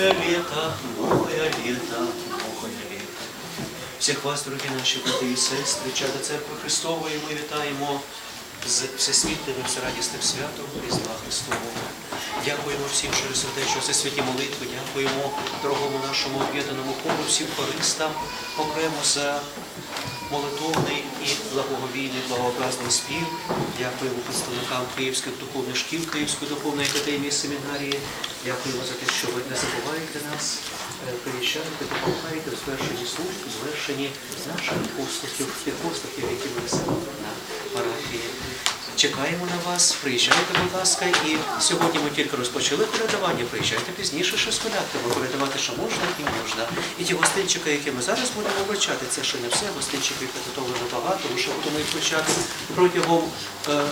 Новое лето, новое лето, новое лето. Всіх вас, дорогі наші брати і сестри, чада церкви Христової, ми вітаємо з всесвітним всерадісним святом Різдва Христового. Дякуємо всім через сердечно за святі молитви, дякуємо дорогому нашому об'єднаному хору, всім хористам, окремо за молитовний і благоговійний, благообразний спів. Дякуємо представникам Київських духовних шкіл, Київської духовної академії семінарії. Дякуємо за те, що ви не забуваєте нас, е, приїжджаєте, допомагаєте в звершенні служб, в звершенні наших послухів, тих послухів, які ми несемо на парафії. Чекаємо на вас, приїжджайте, будь ласка, і сьогодні ми тільки розпочали колядування, приїжджайте пізніше, з колядками, колядувати, що можна і можна. І ті гостинчики, які ми зараз будемо вручати, це ще не все, гостинчиків підготовлено багато, ми ще будемо їх вручати протягом е,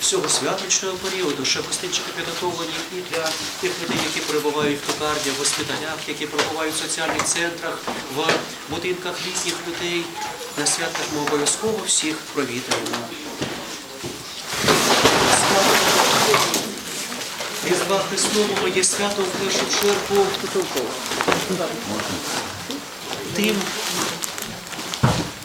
всього святочного періоду, ще гостинчики підготовлені і для тих людей, які перебувають в токарнях, в госпіталях, які перебувають в соціальних центрах, в будинках літніх людей. На святках ми обов'язково всіх провідаємо. Різдва Христового є свято в першу чергу тим,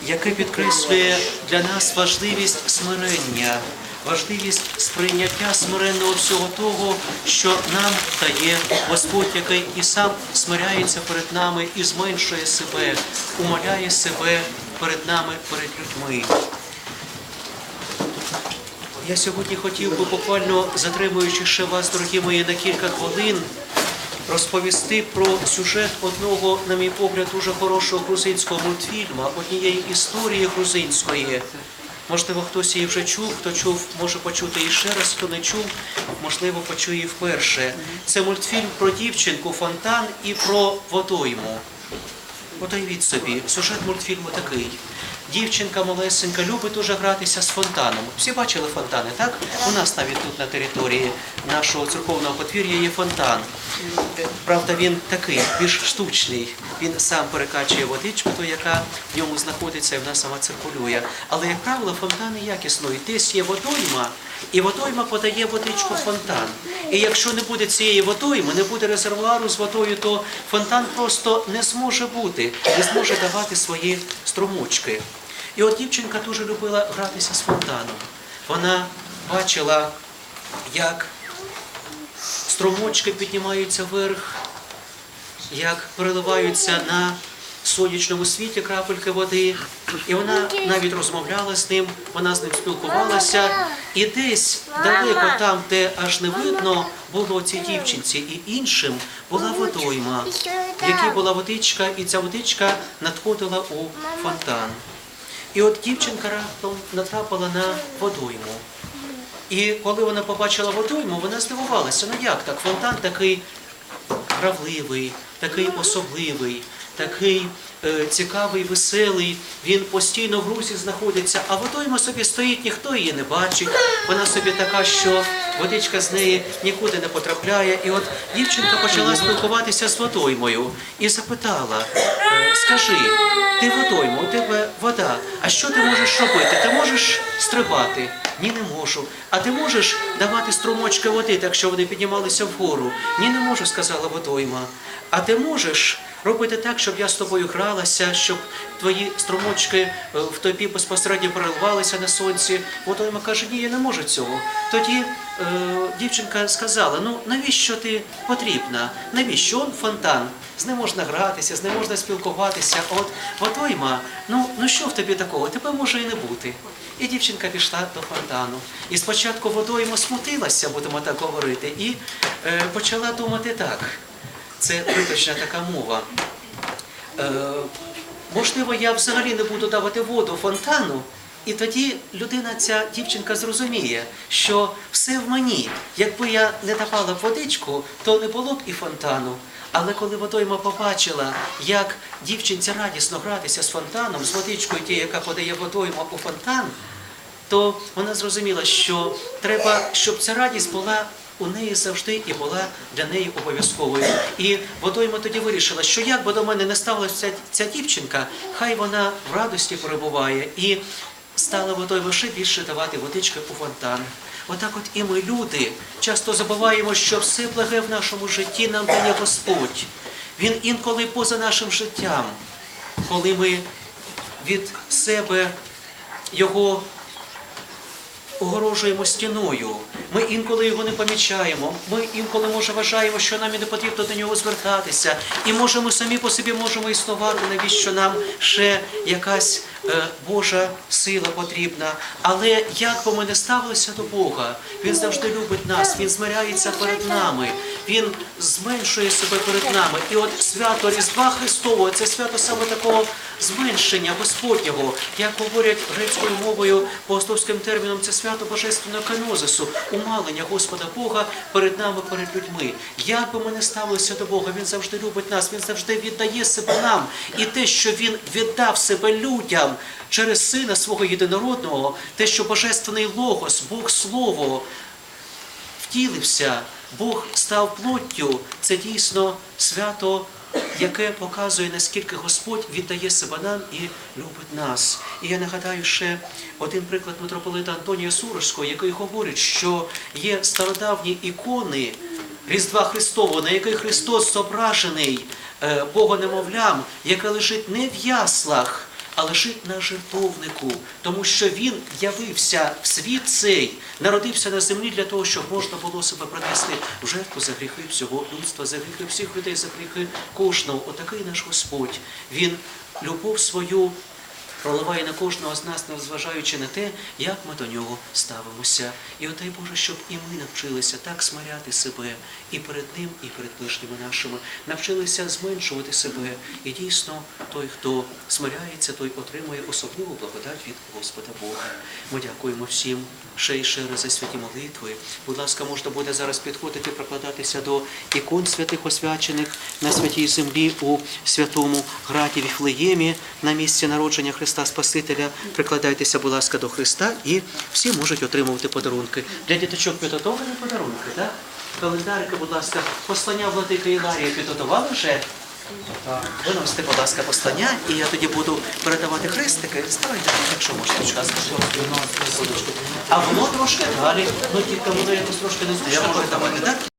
яке підкреслює для нас важливість смирення, важливість сприйняття смиренного всього того, що нам дає Господь, який і сам смиряється перед нами і зменшує себе, умоляє себе перед нами, перед людьми. Я сьогодні хотів би буквально затримуючи ще вас, дорогі мої, на кілька хвилин, розповісти про сюжет одного, на мій погляд, дуже хорошого грузинського мультфільму, однієї історії грузинської. Можливо, хтось її вже чув, хто чув, може почути її ще раз, хто не чув, можливо, почує вперше. Це мультфільм про дівчинку, фонтан і про водойму. От собі, сюжет мультфільму такий. Дівчинка малесенька любить дуже гратися з фонтаном. Всі бачили фонтани, так? У нас навіть тут на території нашого церковного подвір'я є фонтан. Правда, він такий, більш штучний. Він сам перекачує водичку, ту, яка в ньому знаходиться, і вона сама циркулює. Але, як правило, фонтани як існують. Десь є водойма, і водойма подає водичку в фонтан. І якщо не буде цієї водойми, не буде резервуару з водою, то фонтан просто не зможе бути, не зможе давати свої струмочки. І от дівчинка дуже любила гратися з фонтаном. Вона бачила, як струмочки піднімаються вверх, як переливаються на сонячному світі крапельки води. І вона навіть розмовляла з ним, вона з ним спілкувалася. І десь далеко там, де аж не видно було цій дівчинці і іншим, була водойма, в якій була водичка, і ця водичка надходила у фонтан. І от дівчинка раптом натрапила на водойму. І коли вона побачила водойму, вона здивувалася, ну як так, фонтан такий гравливий, такий особливий, такий е, цікавий, веселий, він постійно в грузі знаходиться, а водойма собі стоїть, ніхто її не бачить. Вона собі така, що водичка з неї нікуди не потрапляє. І от дівчинка почала спілкуватися з водоймою і запитала: е, скажи, ти водойма, у тебе вода, а що ти можеш робити? Ти можеш стрибати? Ні, не можу. А ти можеш давати струмочки води, так що вони піднімалися вгору? Ні, не можу, сказала водойма. А ти можеш робити так, щоб я з тобою гралася, щоб твої струмочки е, в тобі безпосередньо переливалися на сонці? Водойма каже, ні, я не можу цього. Тоді е, дівчинка сказала: ну навіщо ти потрібна? Навіщо он фонтан? З ним можна гратися, з ним можна спілкуватися. От водойма, ну, ну що в тобі такого? Тебе може і не бути. І дівчинка пішла до фонтану. І спочатку водойма смутилася, будемо так говорити, і е, почала думати так. Це виточна така мова. Е, можливо, я взагалі не буду давати воду фонтану, і тоді людина, ця дівчинка зрозуміє, що все в мені. Якби я не давала водичку, то не було б і фонтану. Але коли водойма побачила, як дівчинця радісно гратися з фонтаном, з водичкою тією, яка подає водойма у фонтан, то вона зрозуміла, що треба, щоб ця радість була у неї завжди і була для неї обов'язковою. І водойма тоді вирішила, що як би до мене не ставилася ця, дівчинка, хай вона в радості перебуває і стала водойма ще більше давати водички у фонтан. отак от і ми, люди, часто забуваємо, що все благе в нашому житті нам дає Господь. Він інколи поза нашим життям, коли ми від себе його огорожуємо стіною. Ми інколи його не помічаємо. Ми інколи, може, вважаємо, що нам і не потрібно до нього звертатися. І може, ми самі по собі можемо існувати, навіщо нам ще якась е, Божа сила потрібна. Але як би ми не ставилися до Бога, Він завжди любить нас, Він змиряється перед нами, Він зменшує себе перед нами. І от свято Різдва Христового це свято саме такого зменшення Господнього, як говорять грецькою мовою богословським терміном, це свято божественного канозису, умалення Господа Бога перед нами, перед людьми. Як би ми не ставилися до Бога, Він завжди любить нас, Він завжди віддає себе нам. І те, що Він віддав себе людям через Сина свого єдинородного, те, що Божественний Логос, Бог Слово, втілився, Бог став плоттю, це дійсно свято, яке показує, наскільки Господь віддає себе нам і любить нас. І я нагадаю ще один приклад митрополита Антонія Сурожського, який говорить, що є стародавні ікони Різдва Христового, на яких Христос зображений е, Богонемовлям, яке лежить не в яслах, а лежить на жертовнику, тому що він явився в світ цей, народився на землі для того, щоб можна було себе принести в жертву за гріхи всього людства, за гріхи всіх людей, за гріхи кожного. Отакий наш Господь. Він любов свою проливає на кожного з нас, незважаючи на те, як ми до нього ставимося. І от дай Боже, щоб і ми навчилися так смиряти себе і перед ним, і перед ближніми нашими, навчилися зменшувати себе. І дійсно, той, хто смиряється, той отримує особливу благодать від Господа Бога. Ми дякуємо всім ще й ще раз за святі молитви. Будь ласка, можна буде зараз підходити, прикладатися до ікон святих освячених на святій землі у святому граді Віфлеємі на місці народження Христа Спасителя. Прикладайтеся, будь ласка, до Христа, і всі можуть отримувати подарунки. Для діточок підготовлені подарунки, так? Календарики, будь ласка, послання владика Іларія підготували вже? Виносите, будь ласка, послання, і я тоді буду передавати хрестики. Ставайте, якщо можете, будь ласка. А воно трошки далі, ну тільки воно якось трошки не зручно так?